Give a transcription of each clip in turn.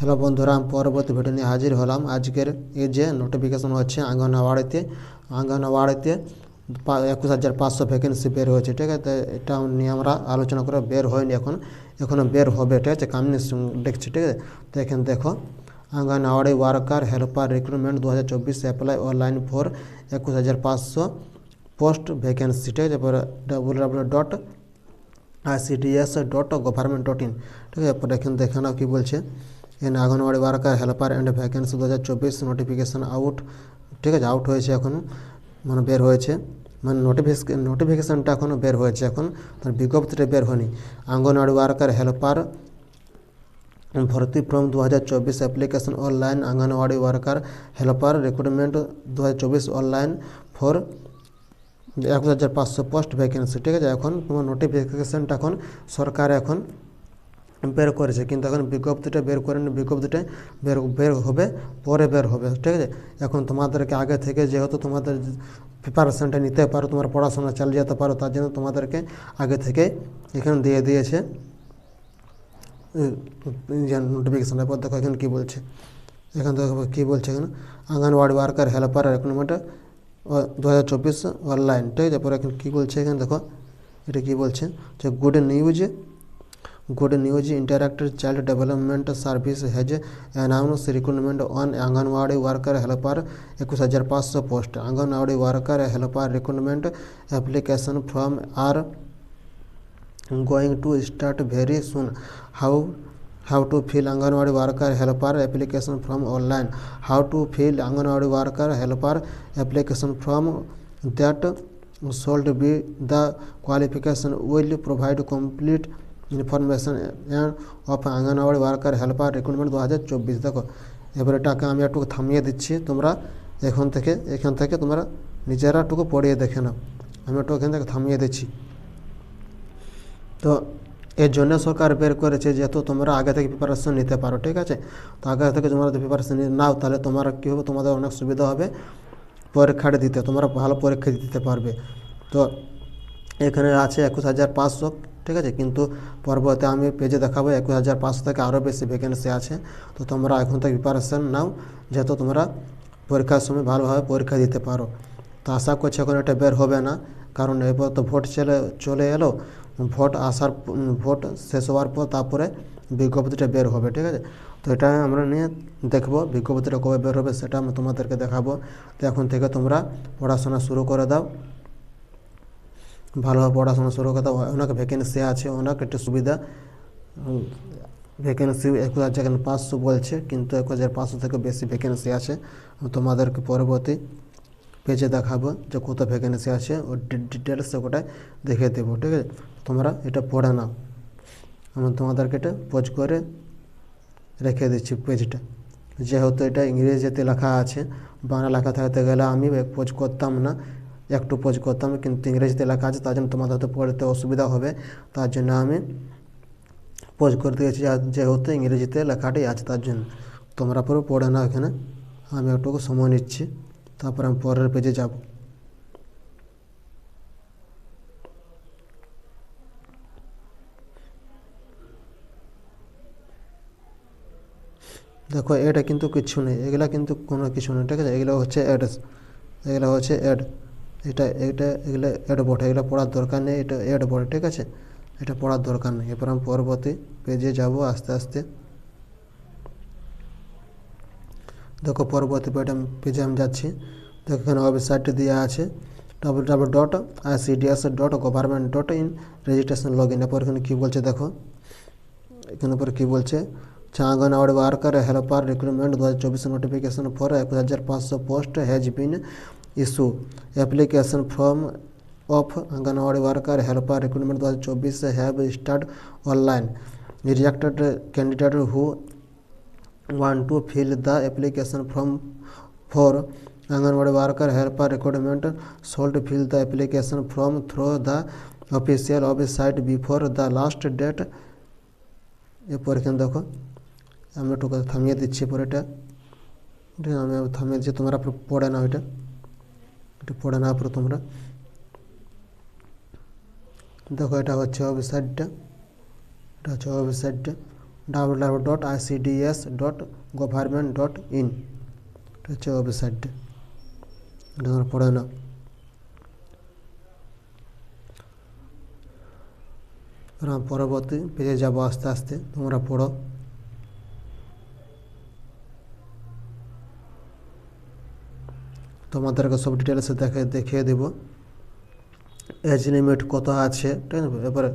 Hello বন্ধুরা, আমি পরবর্তী ভিডিও নিয়ে হাজির হলাম। আজকের এই যে নোটিফিকেশন হচ্ছে, আঙ্গনওয়াড়িতে আঙ্গনওয়াড়িতে একুশ হাজার পাঁচশো ভ্যাকেন্সি বের হয়েছে, ঠিক আছে? এটা নিয়ে আমরা আলোচনা করে বের হয়নি এখন এখনও বের হবে, ঠিক আছে? কামিং দেখছি, ঠিক আছে? তো এখানে দেখো, আঙ্গনওয়াড়ি ওয়ার্কার হেল্পার রিক্রুটমেন্ট দু হাজার চব্বিশ অ্যাপ্লাই অনলাইন ফর একুশ হাজার পাঁচশো পোস্ট ভ্যাকেন্সি ঠিক আছে? W W dot ICDS dot government dot in ঠিক আছে? এরপরে এখানে দেখে নাও কী বলছে। N Anganwadi worker helper and vacancy দু হাজার চব্বিশ নোটিফিকেশান আউট ঠিক আছে আউট হয়েছে এখনও মানে বের হয়েছে। মানে নোটিফিকেশন নোটিফিকেশানটা এখনও বের হয়েছে এখন, তার বিজ্ঞপ্তিটা বের হয়নি। আঙ্গনওয়াড়ি ওয়ার্কার হেল্পার ভর্তি ফর্ম দু হাজার চব্বিশ application online Anganwadi worker helper recruitment দু হাজার চব্বিশ অনলাইন ফর একুশ হাজার পাঁচশো পোস্ট ভ্যাকেন্সি ঠিক আছে, এখন তোমার নোটিফিকেশানটা এখন সরকার এখন বের করেছে। কিন্তু এখন বিজ্ঞপ্তিটা বের করেনি, বিজ্ঞপ্তিটা বের বের হবে, পরে বের হবে, ঠিক আছে? এখন তোমাদেরকে আগে থেকে যেহেতু তোমাদের প্রিপারেশানটা নিতে পারো, তোমার পড়াশোনা চালিয়ে যেতে পারো, তার জন্য তোমাদেরকে আগে থেকে এখানে দিয়ে দিয়েছে। নোটিফিকেশান এরপর দেখো, এখানে কী বলছে? এখানে দেখো কী বলছে এখানে? আঙ্গনওয়াড়ি ওয়ার্কার হেল্পার রিক্রুটমেন্ট দু হাজার চব্বিশ অনলাইন ঠিক আছে? পরে এখন কী বলছে এখানে দেখো, এটা কী বলছে? যে good news good news interacted child development service has announce recruitment on Anganwadi worker helper একুশ হাজার পাঁচশো post Anganwadi worker helper recruitment application form R going to start very soon how how to fill anganwadi worker helper application from online how to fill anganwadi worker helper application from that should be the qualification will provide complete and of anganwadi worker helper recruitment দু হাজার চব্বিশ। দেখো, এবার এটাকে আমি একটু থামিয়ে দিচ্ছি, তোমরা এখন থেকে, এখান থেকে তোমরা নিজেরা একটু পড়িয়ে দেখে নাও। আমি একটু এখান থেকে থামিয়ে দিচ্ছি। তো, এর জন্য সরকার বের করেছে যেহেতু তোমরা আগে থেকে প্রিপারেশন নিতে পারো, ঠিক আছে? তো আগে থেকে তোমরা প্রিপারেশন নাও, তাহলে তোমার কী হবে? তোমাদের অনেক সুবিধা হবে পরীক্ষাটা দিতে, তোমরা ভালো পরীক্ষা দিতে পারবে। তো, এখানে আছে একুশ হাজার পাঁচশো ঠিক আছে, কিন্তু পরবর্তী আমি পেজে দেখাবো একুশ হাজার পাঁচশো থেকে আরও বেশি ভ্যাকেন্সি আছে। তো তোমরা এখন থেকে প্রিপারেশন নাও যেহেতু তোমরা পরীক্ষার সময় ভালোভাবে পরীক্ষা দিতে পারো। তো আশা করছি এখন এটা বের হবে না, কারণ এরপর তো ভোট চলে চলে এলো। ভোট আসার ভোট শেষ হওয়ার পর তারপরে বিজ্ঞপ্তিটা বের হবে, ঠিক আছে? তো এটা আমরা নিয়ে দেখব বিজ্ঞপ্তিটা কবে বের হবে, সেটা আমি তোমাদেরকে দেখাবো। তো এখন থেকে তোমরা পড়াশোনা শুরু করে দাও। ভালোভাবে পড়াশোনা শুরু করে দাও অনেক ভ্যাকেন্সি আছে, অনেক একটা সুবিধা। ভ্যাকেন্সি একুশ হাজার পাঁচশো বলছে, কিন্তু এক হাজার পাঁচশো থেকে বেশি ভ্যাকেন্সি আছে। তোমাদেরকে পরবর্তী পেজে দেখাবো যে কত ভ্যাকেন্সি আছে ও ডিটেলস ওটাই দেখিয়ে দেবো, ঠিক আছে? তোমরা এটা পড়ে নাও। আমি তোমাদেরকে এটা পোজ করে রেখে দিচ্ছি পেজটা যেহেতু এটা ইংরেজিতে লেখা আছে, বাংলা লেখা থাকতে গেলে আমি পোজ করতাম না। একটু পোজ করতাম, কিন্তু ইংরেজিতে লেখা আছে, তার জন্য তোমাদের হয়তো পড়তে অসুবিধা হবে। তার জন্য আমি পোজ করে দিয়েছি যেহেতু ইংরেজিতে লেখাটাই আছে, তার জন্য তোমরা পুরো পড়ে না এখানে। আমি একটু সময় নিচ্ছি, তারপর আমি পরের পেজে যাব। দেখো, এটা কিন্তু কিছু নেই, এগুলা কিন্তু কোনো কিছু নেই, ঠিক আছে? এগুলো হচ্ছে অ্যাড এগুলো হচ্ছে অ্যাড এটা এটা, এগুলো অ্যাড বটে এগুলো পড়ার দরকার নেই, এটা অ্যাড বটে ঠিক আছে? এটা পড়ার দরকার নেই। এরপর আমি পরবর্তী পেজে যাব আস্তে আস্তে। দেখো, পরবর্তী পেজে আমি পেজে আমি যাচ্ছি। দেখো, এখানে ওয়েবসাইটটি দেওয়া আছে W W dot ICDS dot government dot in registration log in এরপর এখানে কী বলছে দেখো? এখানে পরে কী বলছে? আঙ্গনওয়াড়ি ওয়ার্কার হেল্পার রিক্রুটমেন্ট দু হাজার চব্বিশ নোটিফিকেশন ফর একুশ হাজার পাঁচশো post has been issue application form of Anganwadi worker helper recruitment দু হাজার চব্বিশ have start online rejected candidate who want to fill the application form for Anganwadi worker helper recruitment should fill the application form through the official website before the last date এরপর এখানে দেখো আমি একটু কথা থামিয়ে দিচ্ছি পরে এটা ঠিক আছে, আমি থামিয়ে দিচ্ছি তোমরা পুরো পড়ে নাও এটা একটু পড়ে না পুরো তোমরা দেখো, এটা হচ্ছে ওয়েবসাইটটা। এটা হচ্ছে ওয়েবসাইটটা। W W dot ICDS dot government dot in এটা হচ্ছে ওয়েবসাইটটা। এটা তোমরা পড়ে না পরবর্তী পেজে যাব আস্তে আস্তে। তোমরা পড়ো। তোমাদেরকে সব ডিটেলসে দেখে, দেখিয়ে দেবো। এজ লিমিট কত আছে, ঠিক আছে? এবারে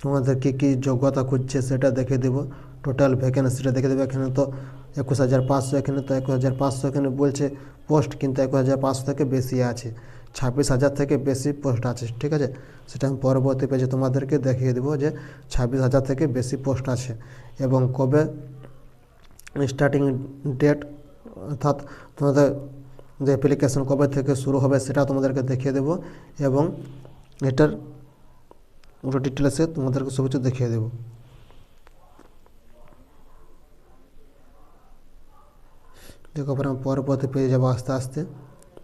তোমাদের কী কী যোগ্যতা খুঁজছে সেটা দেখে দেবো। টোটাল ভ্যাকেন্সিটা দেখে দেবো। এখানে তো একুশ হাজার পাঁচশো, এখানে তো একুশ হাজার পাঁচশো, এখানে বলছে পোস্ট কিন্তু একুশ হাজার পাঁচশো থেকে বেশি আছে। ছাব্বিশ হাজার থেকে বেশি পোস্ট আছে, ঠিক আছে? সেটা আমি পরবর্তী পেজে তোমাদেরকে দেখিয়ে দেবো যে ছাব্বিশ হাজার থেকে বেশি পোস্ট আছে। এবং কবে স্টার্টিং ডেট অর্থাৎ তোমাদের যে অ্যাপ্লিকেশন কবে থেকে শুরু হবে সেটা তোমাদেরকে দেখিয়ে দেবো এবং এটার পুরো ডিটেলসে তোমাদেরকে সব কিছু দেখিয়ে দেবো। দেখো পরে আমি পরবর্তী পেয়ে যাব আস্তে আস্তে।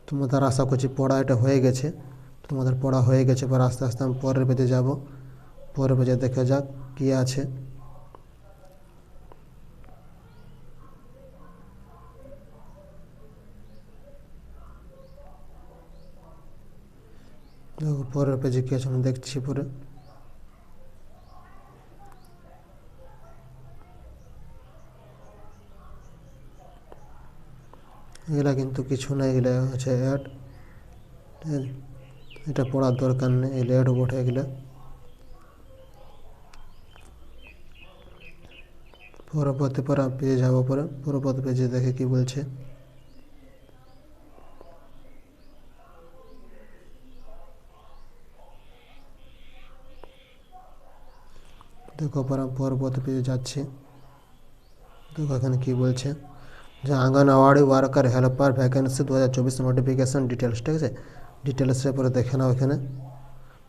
তোমাদের আশা করছি পড়া এটা হয়ে গেছে। তোমাদের পড়া হয়ে গেছে পর আস্তে আস্তে আমি পরের পেজে যাব। পরের পেজে দেখা যাক কী আছে। দেখো, পরের পেজে কী আছে আমি দেখছি পরে। এগুলা কিন্তু কিছু না, এগুলা হচ্ছে অ্যাড এটা পড়ার দরকার নেই এগুলো অ্যাড বটে এগুলা। পরবর্তী পরে পেজে যাব পরে, পরবর্তী পেজে দেখে কি বলছে। দেখো পরে পরবর্তী পেজে যাচ্ছি। দেখো এখানে কি বলছে? যে আঙ্গনওয়াড়ি ওয়ার্কার, হেল্পার, ভ্যাকেন্সি দু হাজার চব্বিশ নোটিফিকেশান ডিটেলস ঠিক আছে? ডিটেলসে পরে দেখে নাও এখানে।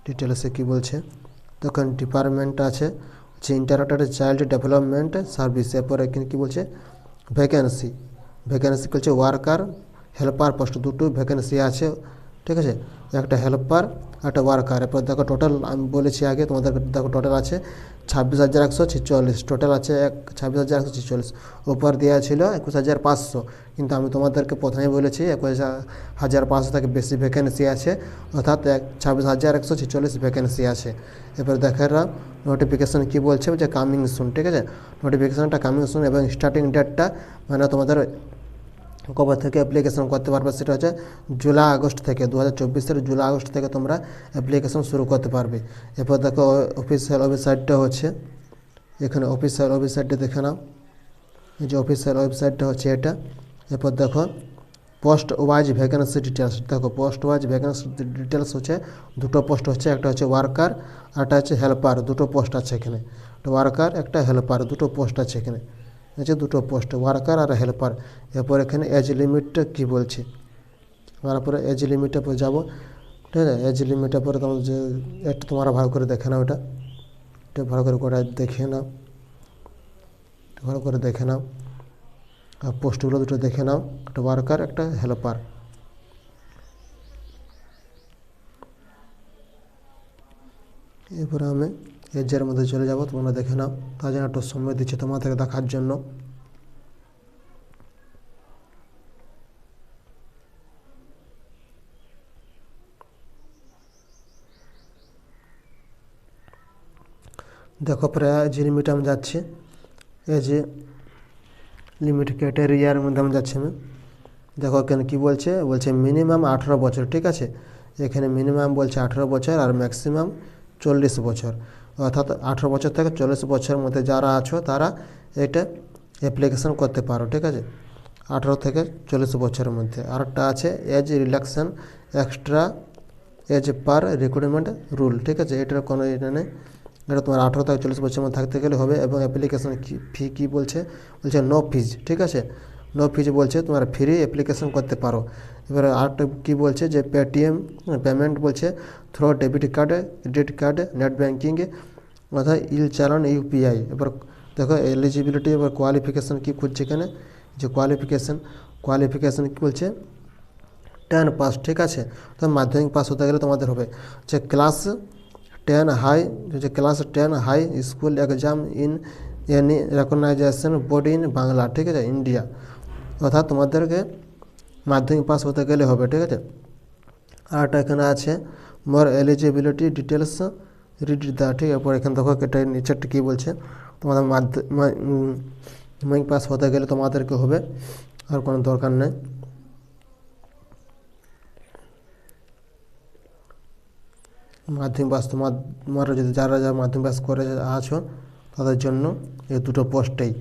ডিটেলসে কী বলছে? তখন ডিপার্টমেন্ট আছে, যে ইন্টারাক্টেড চাইল্ড ডেভেলপমেন্ট সার্ভিস, এরপর এখানে কী বলছে? ভ্যাকেন্সি। ভ্যাকেন্সি বলছে ওয়ার্কার, হেল্পার, পোস্ট দুটো ভ্যাকেন্সি আছে ঠিক আছে? একটা হেল্পার একটা ওয়ার্কার এরপর দেখো টোটাল আমি বলেছি আগে তোমাদের, দেখো টোটাল আছে ছাব্বিশ হাজার একশো ছেচল্লিশ টোটাল আছে এক, ছাব্বিশ হাজার একশো ছেচল্লিশ। ওপর দেওয়া ছিল একুশ হাজার পাঁচশো। কিন্তু আমি তোমাদেরকে প্রথমেই বলেছি একুশ হাজার পাঁচশো থেকে বেশি ভ্যাকেন্সি আছে, অর্থাৎ এক, ছাব্বিশ হাজার একশো ছেচল্লিশ ভ্যাকেন্সি আছে। এবার দেখা নোটিফিকেশান কী বলছে? যে কামিং সুন ঠিক আছে? নোটিফিকেশানটা কামিং সুন এবং স্টার্টিং ডেটটা মানে তোমাদের কবে থেকে অ্যাপ্লিকেশন করতে পারবে সেটা হচ্ছে জুলাই আগস্ট থেকে দু হাজার জুলাই আগস্ট থেকে তোমরা অ্যাপ্লিকেশন শুরু করতে পারবে। এরপর দেখো অফিসিয়াল ওয়েবসাইটটা হচ্ছে, এখানে অফিসিয়াল ওয়েবসাইটটা দেখে নাও। এই যে অফিসিয়াল ওয়েবসাইটটা হচ্ছে এটা। এরপর দেখো পোস্ট ওয়াইজ ভ্যাকেন্সি ডিটেলস দেখো পোস্ট ওয়াইজ ভ্যাকেন্সি ডিটেলস হচ্ছে দুটো পোস্ট হচ্ছে, একটা হচ্ছে ওয়ার্কার আর একটা হচ্ছে হেল্পার দুটো পোস্ট আছে এখানে। ওয়ার্কার একটা হেল্পার দুটো পোস্ট আছে এখানে। আছে দুটো পোস্ট, ওয়ার্কার আর হেল্পার। এরপর এখানে এজ লিমিটটা কী বলছে? তারপরে এজ লিমিটে পরে যাব, ঠিক আছে? এজ লিমিটের পরে তোমার যে একটু তোমরা ভালো করে দেখে নাও এটা এটা ভালো করে করে দেখে নাও। ভালো করে দেখে নাও। আর পোস্টগুলো দুটো দেখে নাও, একটা ওয়ার্কার, একটা হেল্পার। এরপরে আমি এজের মধ্যে চলে যাব, তোমরা দেখে নাও। তার জন্য একটু সময় দিচ্ছে তোমাদের দেখার জন্য। দেখো প্রায় যে লিমিট আমি যাচ্ছি, এই যে লিমিট ক্যাটেরিয়ার মধ্যে আমি যাচ্ছি আমি। দেখো এখানে কী বলছে? বলছে মিনিমাম আঠেরো বছর, ঠিক আছে? এখানে মিনিমাম বলছে আঠেরো বছর আর ম্যাক্সিমাম চল্লিশ বছর। অর্থাৎ আঠেরো বছর থেকে চল্লিশ বছরের মধ্যে যারা আছো, তারা এটা অ্যাপ্লিকেশন করতে পারো, ঠিক আছে? আঠেরো থেকে চল্লিশ বছরের মধ্যে। আরেকটা আছে age relaxation extra age per recruitment rule ঠিক আছে? এটার কোনো এটা নেই। এটা তোমার আঠেরো থেকে চল্লিশ বছরের মধ্যে থাকতে গেলে হবে এবং অ্যাপ্লিকেশন ফি কী বলছে? বলছে নো ফিজ ঠিক আছে? নো ফিজ বলছে, তোমার ফ্রি অ্যাপ্লিকেশন করতে পারো। এবার আরেকটা কী বলছে যে পেটিএম পেমেন্ট বলছে through debit card credit card net ব্যাঙ্কিংয়ে অর্থাৎ ইল চালান ইউপিআই এবার দেখো এলিজিবিলিটি এবার কোয়ালিফিকেশান কী খুঁজছে এখানে? যে কোয়ালিফিকেশান কোয়ালিফিকেশান কী বলছে? টেন পাস ঠিক আছে? তো মাধ্যমিক পাস হতে গেলে তোমাদের হবে। যে ক্লাস টেন হাই যে class ten high school exam in any recognisation board in Bangla ঠিক আছে? ইন্ডিয়া অর্থাৎ তোমাদেরকে মাধ্যমিক পাস হতে গেলে হবে, ঠিক আছে? আর একটা এখানে আছে more eligibility details read the ঠিক আছে? পর এখানে দেখো এটা নিচেরটা কী বলছে, তোমাদের মাধ্যমিক পাস হতে গেলে তোমাদেরকে হবে, আর কোনো দরকার নেই। মাধ্যমিক পাস তোমরা যদি যারা যারা মাধ্যমিক পাস করে আছো, তাদের জন্য এই দুটো পোস্টেই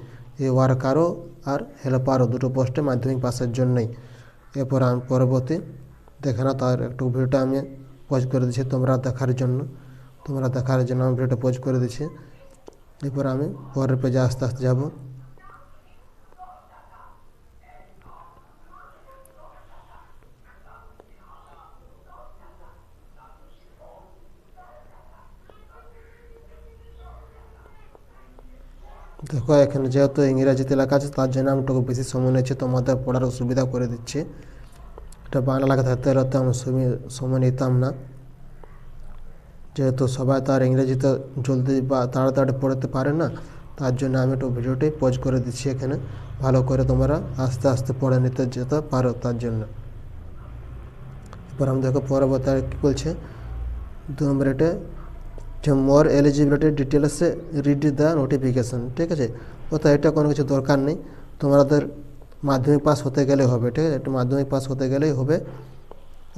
এই ওয়ার্কারও আর হেল্পারও দুটো পোস্টে মাধ্যমিক পাসের জন্যই। এরপর আমি পরবর্তী দেখে না তার একটু ভিডিওটা আমি পোজ করে দিচ্ছি তোমরা দেখার জন্য। তোমরা দেখার জন্য আমি ভিডিওটা পোজ করে দিচ্ছি। এরপর আমি পরের পেজে আস্তে আস্তে যাব। দেখো, এখানে যেহেতু ইংরাজিতে লেখা আছে, তার জন্য আমি একটু বেশি সময় নিচ্ছি তোমাদের পড়ার সুবিধা করে দিচ্ছি। এটা বাংলা লেখা থাকতে হলে তো আমি সময় নিতাম না। যেহেতু সবাই তার ইংরেজিতে জলদি বা তাড়াতাড়ি পড়তে পারে না, তার জন্য আমি একটু ভিডিওটি পজ করে দিচ্ছি এখানে। ভালো করে তোমরা আস্তে আস্তে পড়ে নিতে যেতে পারো তার জন্য। এরপর আমি দেখো, পরবর্তী কী বলছে? দু নম্বর এটা মোর এলিজিবিলিটি ডিটেলসে রিড দ্য নোটিফিকেশান ঠিক আছে? অর্থাৎ এটা কোনো কিছু দরকার নেই। তোমাদের মাধ্যমিক পাস হতে গেলে হবে, ঠিক আছে? একটু মাধ্যমিক পাস হতে গেলেই হবে।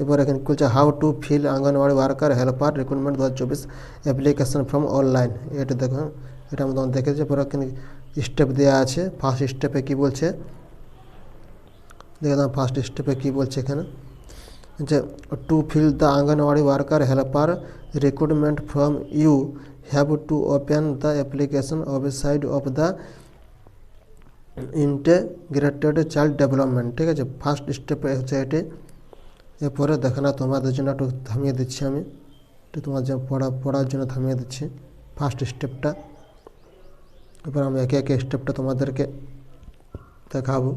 এবার এখানে কি বলছে how to fill Anganwadi worker helper recruitment দু হাজার চব্বিশ অ্যাপ্লিকেশন ফ্রম অনলাইন এটা দেখো, এটা আমি তোমার দেখেছি পরে এখানে স্টেপ দেওয়া আছে। ফার্স্ট স্টেপে কী বলছে? দেখে ফার্স্ট স্টেপে কী বলছে এখানে। যে to fill the Anganwadi worker helper recruitment from you have to open the application website of the integrated child development ঠিক আছে? ফার্স্ট স্টেপে হচ্ছে এটি। এরপরে দেখে না তোমাদের জন্য একটু থামিয়ে দিচ্ছি আমি। একটু তোমার জন্য পড়া, পড়ার জন্য থামিয়ে দিচ্ছি। ফার্স্ট স্টেপটা এবার আমি একে একে স্টেপটা তোমাদেরকে দেখাবো।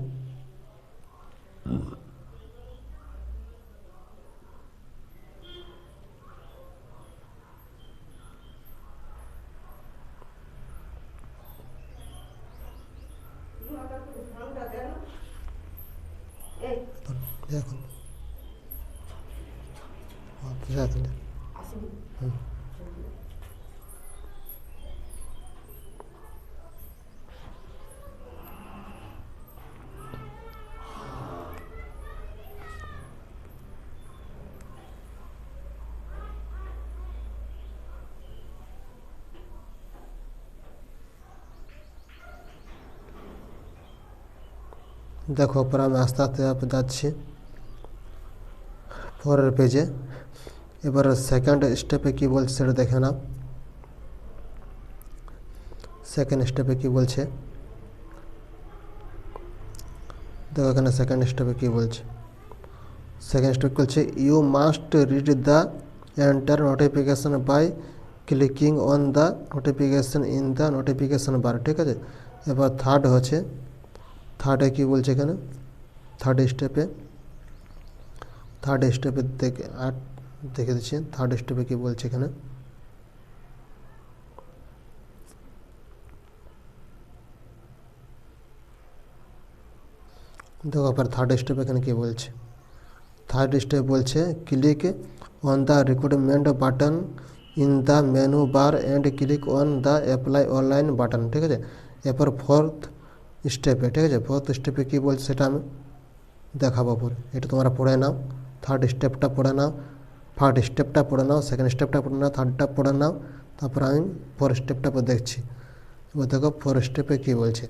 দেখুন দেখুন দেখো পরে আমি আস্তে আস্তে আপে যাচ্ছি পরের পেজে এবার সেকেন্ড স্টেপে কী বলছে সেটা দেখে নাও। সেকেন্ড স্টেপে কী বলছে? দেখো এখানে সেকেন্ড স্টেপে কী বলছে। সেকেন্ড স্টেপ বলছে you must read the enter notification by clicking on the notification in the notification bar ঠিক আছে? এবার থার্ড হচ্ছে। থার্ডে কী বলছে এখানে? থার্ড স্টেপে থার্ড স্টেপে দেখে আট দেখে দিচ্ছি থার্ড স্টেপে কী বলছে এখানে? দেখো, আবার থার্ড স্টেপ এখানে কী বলছে? থার্ড স্টেপ বলছে click on the recruitment button in the menu bar and click on the apply online button ঠিক আছে? এরপর ফোর্থ স্টেপে ঠিক আছে? ফোর্থ স্টেপে কী বলছে সেটা আমি দেখাবো পরে, এটা তোমরা পড়ে নাও। থার্ড স্টেপটা পড়ে নাও। ফার্স্ট স্টেপটা পড়ে নাও সেকেন্ড স্টেপটা পড়ে নাও থার্ডটা পড়ে নাও, তারপর আমি ফোর স্টেপটা দেখছি। এবার দেখো ফোর স্টেপে কী বলছে?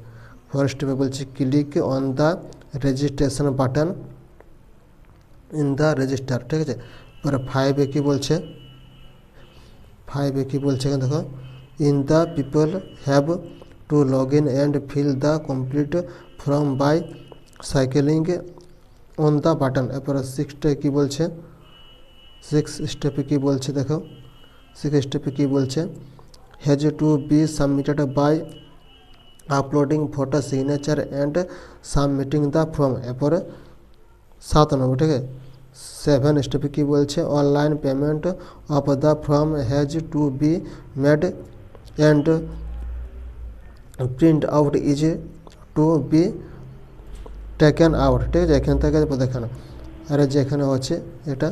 ফোর স্টেপে বলছে click on the registration button in the register ঠিক আছে? এবারে ফাইভে কী বলছে? ফাইভে কী বলছে দেখো in the people have to log in and fill the complete form by cycling on the button এরপরে সিক্সটে কী বলছে? সিক্স স্টেপে কী বলছে দেখো? সিক্স স্টেপে কী বলছে? Has to be submitted by uploading photo signature and submitting the form এরপরে সাত নম্বর, ঠিক আছে? সেভেন স্টেপে কী বলছে? Online payment of the form has to be made and print out is to be taken out ঠিক আছে? এখান থেকে দেখেন আর এই যে এখানে হচ্ছে, এটা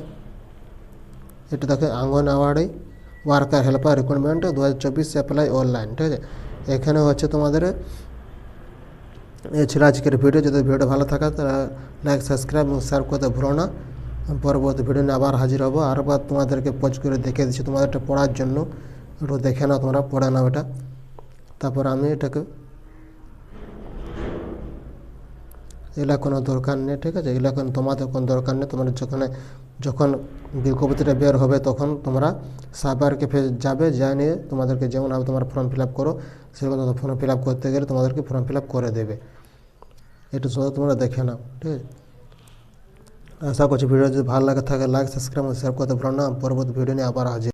এটা দেখো অঙ্গনওয়াড়ি ওয়ার্কার হেল্পার রিক্রুটমেন্ট দু হাজার চব্বিশ অ্যাপ্লাই অনলাইন ঠিক আছে? এখানে হচ্ছে তোমাদের এ ছিল আজকের ভিডিও যদি ভিডিও ভালো থাকে, তাহলে লাইক সাবস্ক্রাইব এবং শেয়ার করতে ভুলো না। পরবর্তী ভিডিও নিয়ে আবার হাজির হব। আরবার তোমাদেরকে পোজ করে দেখে দিচ্ছি, তোমাদেরটা পড়ার জন্য। একটু দেখে নাও তোমরা, পড়ে নাও এটা। তারপর আমি এটাকে এগুলা কোনো দরকার নেই, ঠিক আছে? এগুলা কোনো তোমাদের কোনো দরকার নেই। তোমার যখন যখন বিজ্ঞপ্তিটা বের হবে তখন তোমরা সাইবার ক্যাফে যাবে যা নিয়ে তোমাদেরকে যেমন আমি তোমার ফর্ম ফিল আপ করো, সেরকম তোমাদের ফর্ম ফিল আপ করতে গেলে তোমাদেরকে ফর্ম ফিল আপ করে দেবে। একটু শুধু তোমরা দেখে নাও, ঠিক আছে? আশা করছি ভিডিও যদি ভালো লাগে থাকে লাইক সাবস্ক্রাইব শেয়ার করতে ভুলো না। পরবর্তী ভিডিও নিয়ে আবার হাজির